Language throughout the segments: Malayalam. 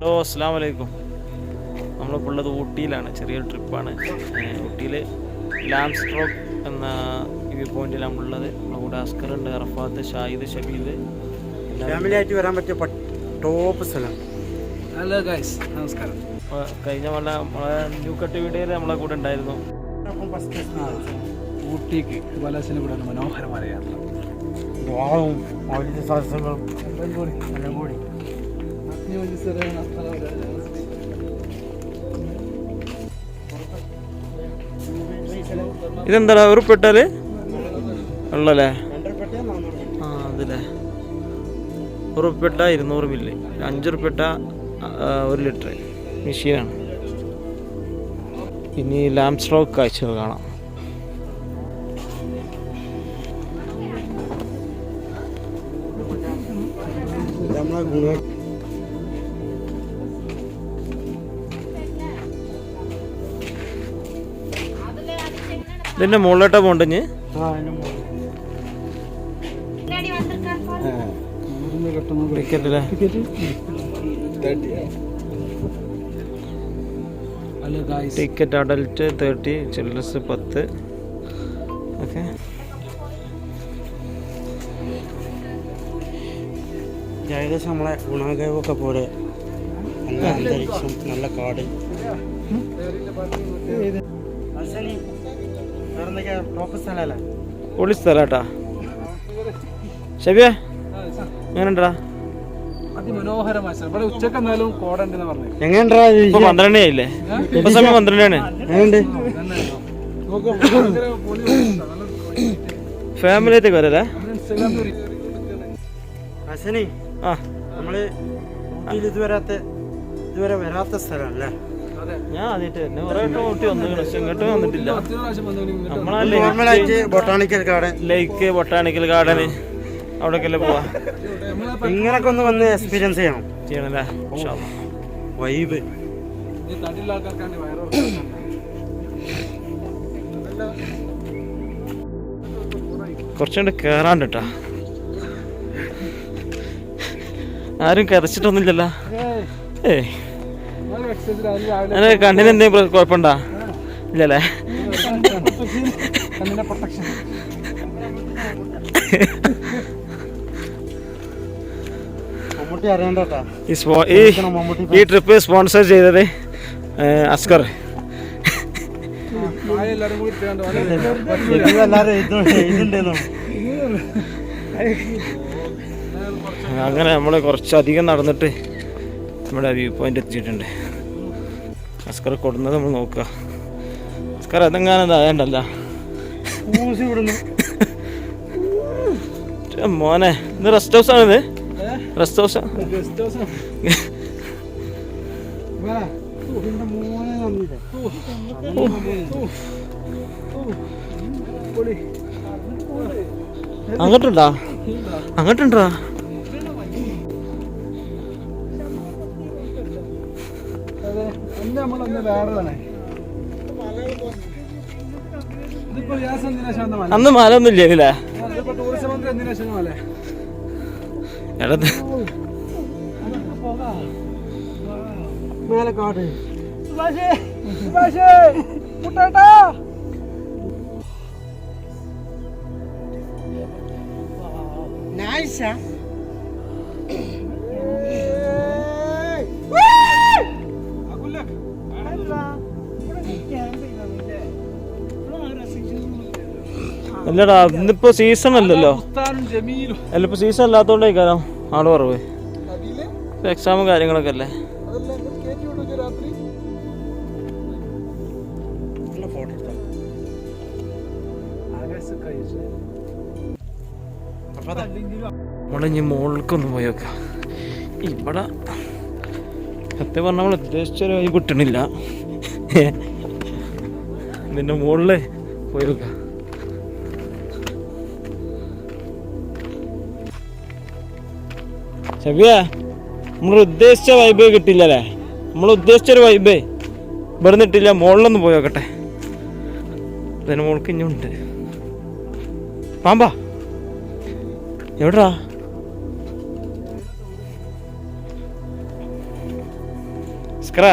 ഹലോ അസ്സാം വലൈക്കും നമ്മളിപ്പോൾ ഉള്ളത് ഊട്ടിയിലാണ്. ചെറിയൊരു ട്രിപ്പാണ്. ഊട്ടിയിൽ ലാംസ്ട്രോക്ക് എന്ന വ്യൂ പോയിന്റിൽ നമ്മളുള്ളത് നമ്മുടെ കൂടെ അസ്കർ ഉണ്ട് അറഫാത്ത് ഷാഹിദ് ഷബീദ്. ഫാമിലിയായിട്ട് വരാൻ പറ്റിയ ടോപ്പ് സ്ഥലം. ഹലോ ഗൈസ് നമസ്കാരം. കഴിഞ്ഞ നമ്മളെ നമ്മളെ ന്യൂ കട്ട് വീഡിയോയിൽ നമ്മളെ കൂടെ ഉണ്ടായിരുന്നു. ഊട്ടിക്ക് ബലാസിനെ കൂടെ മനോഹരമായ യാത്ര. വാവും മൗലിക സദസ്സങ്ങളും എല്ലാം കൂടി. ഇതെന്താ ഇതെന്താടാ ഒരു പെട്ടാൽ? ഉള്ളല്ലേ? ആ അതില്ലേ. ഉറുപ്പെട്ട ഇരുന്നൂറ് മില്ലി. അഞ്ച് ഉറുപ്പിട്ട ഒരു ലിറ്റർ മെഷീനാണ്. ഇനി ലാംപ് സ്ട്രോക്ക് കാഴ്ചകൾ കാണാം. നമ്മളെ ഗുണ ഇതിന്റെ മുകളിലോട്ട് പോണ്ടിഞ്ഞ് guys ticket adult thirty childrens പത്ത്. ഓക്കെ ഏകദേശം നമ്മളെ ഗുണാകേവൊക്കെ പോലെ നല്ല അന്തരീക്ഷം നല്ല കാട്. പൊളി സ്ഥലാട്ടാ ശബിയ എങ്ങനെണ്ടാ അതിമനോഹരമായ സ്ഥലം. ഇവിടെ ഉച്ചയ്ക്ക് എന്നാലും കോടണ്ടെന്ന് പറഞ്ഞു. എങ്ങനെണ്ടാ ഇപ്പൊ പന്ത്രണ്ട് ആയില്ലേ? ഇപ്പൊ സമയം പന്ത്രണ്ടാണ് എങ്ങനെയുണ്ട്? വരല്ലേ? ഹസനി ആ. നമ്മൾ ഇതുവരാത്ത ഇതുവരെ വരാത്ത സ്ഥലമല്ലേ ഞാൻ ആദ്യമായിട്ട് തന്നെ കുറെ വട്ടം ഊട്ടി വന്നു പക്ഷെ ഇങ്ങോട്ട് വന്നിട്ടില്ല. ബൊട്ടാണിക്കൽ ഗാർഡൻ ലേക്ക് ബൊട്ടാണിക്കൽ ഗാർഡന് അവിടേക്കല്ലേ പോവാ? ഇങ്ങനൊക്കെ ഒന്ന് വന്ന് എക്സ്പീരിയൻസ് ചെയ്യണം. ചെയ്യണല്ലേ? ഇൻഷാ അല്ലാ. വൈബ് തടിയുള്ള ആൾക്കാർക്കാണ് വയറോ കുറച്ചുകൊണ്ട് കേറാണ്ട് കേട്ടാ ആരും കരച്ചിട്ടൊന്നുമില്ലല്ലോ. ഏയ്. കണ്ണിന് എന്തെങ്കിലും കുഴപ്പമുണ്ടോ? ഇല്ലല്ലേ? ഈ ട്രിപ്പ് സ്പോൺസർ ചെയ്തത് അസ്കർ. അങ്ങനെ നമ്മൾ കുറച്ചധികം നടന്നിട്ട് നമ്മുടെ വ്യൂ പോയിന്റ് എത്തിയിട്ടുണ്ട്. അസ്കർ കൊടുന്നത് നമ്മൾ നോക്കുക. അസ്കർ അതെങ്ങാനും ഊസി മോനെ ഇത് റെസ്റ്റ് ഹൗസ് ആണിത്. റെസ്റ്റ് ഹൗസ് അങ്ങോട്ടുണ്ടാ? അങ്ങോട്ടുണ്ടാ? അന്ന് നമ്മളൊന്ന് വേറെതാണ് അന്ന് മല ഒന്നും ഇല്ലേ ഇതിപ്പോ ടൂറിസം മന്ത്രി എന്തിനാ ശാന്ത മല എടത് മേലെ കാട് മുട്ടേട്ടാ. നൈസാ അല്ലടാ ഇന്നിപ്പോ സീസൺ അല്ലല്ലോ. അല്ല ഇപ്പൊ സീസൺ അല്ലാത്തോണ്ടേക്കാരം ആൾ കുറവ്. എക്സാമും കാര്യങ്ങളൊക്കെ അല്ലേ? നമ്മളെ ഇനി മുകൾക്കൊന്ന് പോയി നോക്കാം. ഇവിടെ സത്യം പറഞ്ഞാൽ നമ്മൾ ഉദ്ദേശിച്ചൊരു വഴി കിട്ടണില്ല. നിന്റെ മോളിലെ പോയി ശബിയ നമ്മൾ ഉദ്ദേശിച്ച വൈബ് കിട്ടില്ലല്ലേ നമ്മൾ ഉദ്ദേശിച്ചൊരു വൈബ് ഇവിടെ നിട്ടില്ല മുകളിലൊന്ന് പോയി നോക്കട്ടെ. അതിന് മുകൾക്ക് ഉണ്ട്. പാമ്പാ. എവിടാ? സ്ക്രാ.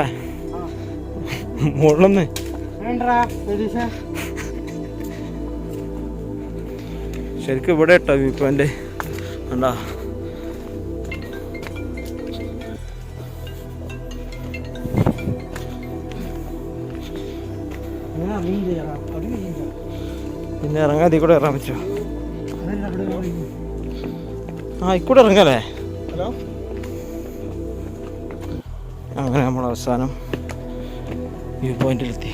മുകളിലൊന്ന് ശരിക്കും ഇവിടെ ഇട്ടോ വ്യൂ പോയിന്റ്. കണ്ടാ? പിന്നെ ഇറങ്ങാൻ ഇതിൽ കൂടെ ഇറങ്ങാൻ പറ്റുമോ? ആ ഇക്കൂടെ ഇറങ്ങല്ലേ? ഹലോ? അങ്ങനെ നമ്മൾ അവസാനം വ്യൂ പോയിന്റിലെത്തി.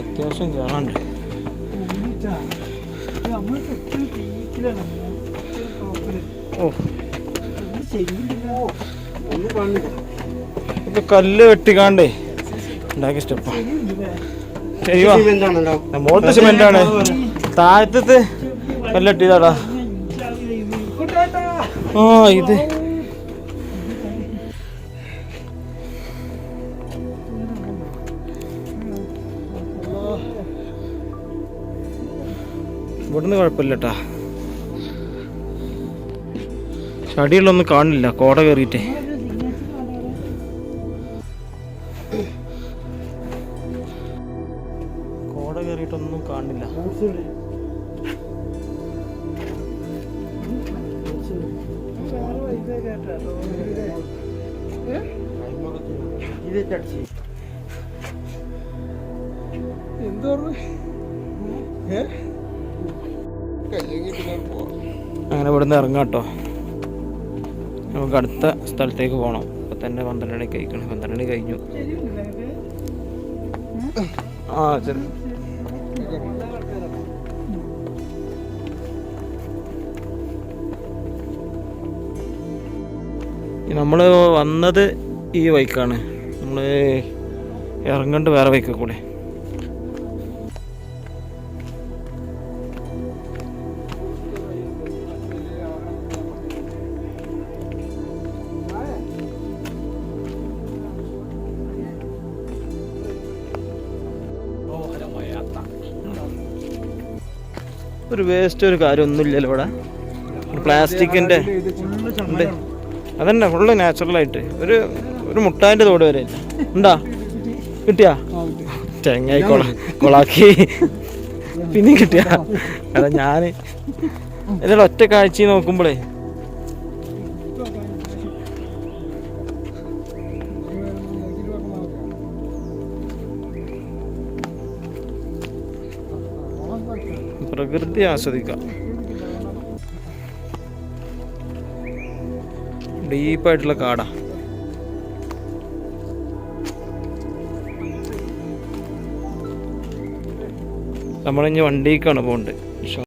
അത്യാവശ്യം കാണാണ്ട് ഓ. ശരി ഒന്ന് കാണില്ല ഇപ്പൊ കല്ല് വെട്ടിക്കാണ്ടേ. ഉണ്ടാക്കിയ സ്റ്റെപ്പാ ചെയ്യുവാ. സിമെന്റ് ആണ്. താഴത്തെ കല്ലെട്ടിയതാടാ. ആ ഇത്. ഇവിടുന്ന് കുഴപ്പമില്ലട്ടാ. ചടികളൊന്നും കാണില്ല കോട കയറിയിട്ടേ. കയറിയിട്ടൊന്നും കാണില്ല. അങ്ങനെ ഇവിടുന്ന് ഇറങ്ങാം കേട്ടോ. നമുക്ക് അടുത്ത സ്ഥലത്തേക്ക് പോകണം അപ്പൊ തന്നെ പന്ത്രണ്ട് മണി കഴിക്കണം പന്ത്രണ്ട് മണി കഴിഞ്ഞു. ആ ശരി നമ്മൾ വന്നത് ഈ ബൈക്കാണ്. നമ്മൾ ഇറങ്ങേണ്ട വേറെ ബൈക്കിൽ കൂടെ. ഒരു വേസ്റ്റ് ഒരു കാര്യമൊന്നുമില്ലല്ലോ ഇവിടെ. പ്ലാസ്റ്റിക്കിന്റെ ഉണ്ട്. അതന്നെ ഫുള്ള് നാച്ചുറലായിട്ട് ഒരു ഒരു മുട്ടാന്റെ തോട് വരെ ഉണ്ടാ? കിട്ടിയാ? ചെങ്ങായി കൊള കൊളാക്കി. പിന്നെ കിട്ടിയാ? അല്ല ഞാൻ ഒറ്റ കാഴ്ച നോക്കുമ്പോഴേ പ്രകൃതി ആസ്വദിക്കാം. ഡീപ്പായിട്ടുള്ള കാടാ. നമ്മളിഞ്ഞ് വണ്ടിക്കാണ് പോകേണ്ടത്